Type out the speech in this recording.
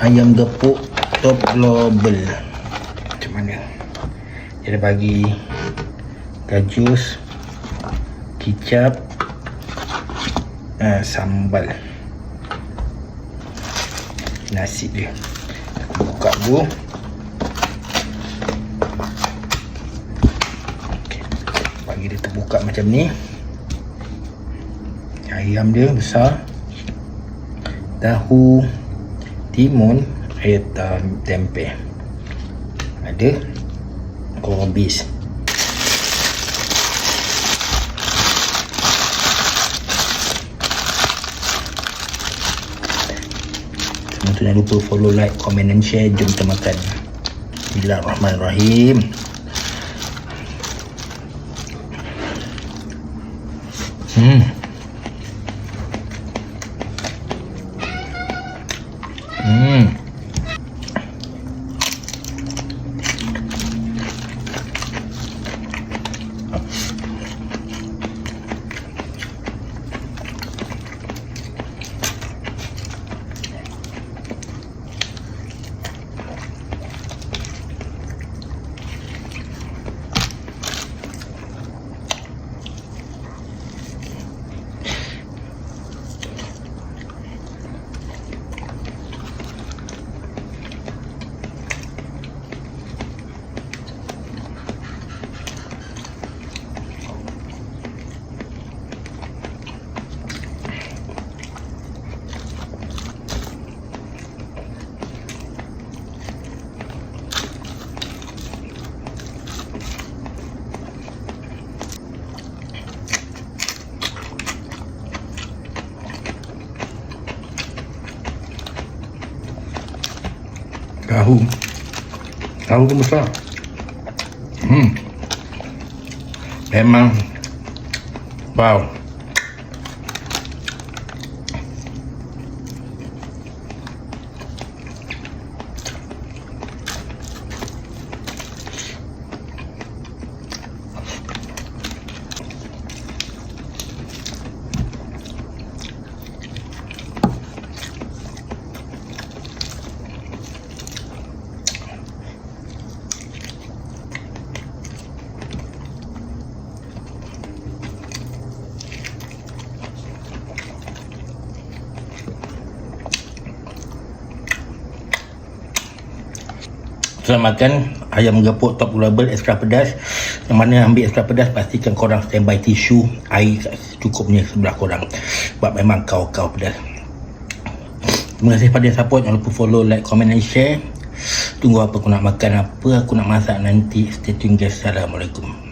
ayam gepuk top global. Macam mana? Dia bagi gajus kicap uh, sambal. Nasi dia. Aku buka dulu. Okey. bagi dia terbuka macam ni. Ayam dia besar. Tahu timun air tam- tempe ada Semua tu jangan lupa follow, like, comment and share. Jom kita makan. Bismillahirrahmanirrahim. Hmm. Hmm. Tahu. Tahu tu besar. Hmm. Memang. Wow. Selamat makan ayam gepuk top global extra pedas. Yang mana ambil extra pedas pastikan korang standby tisu air cukupnya sebelah korang. Sebab memang kau-kau pedas. Terima kasih pada support. Jangan lupa follow, like, comment dan share. Tunggu apa aku nak makan, apa aku nak masak nanti. Stay tune guys. Assalamualaikum.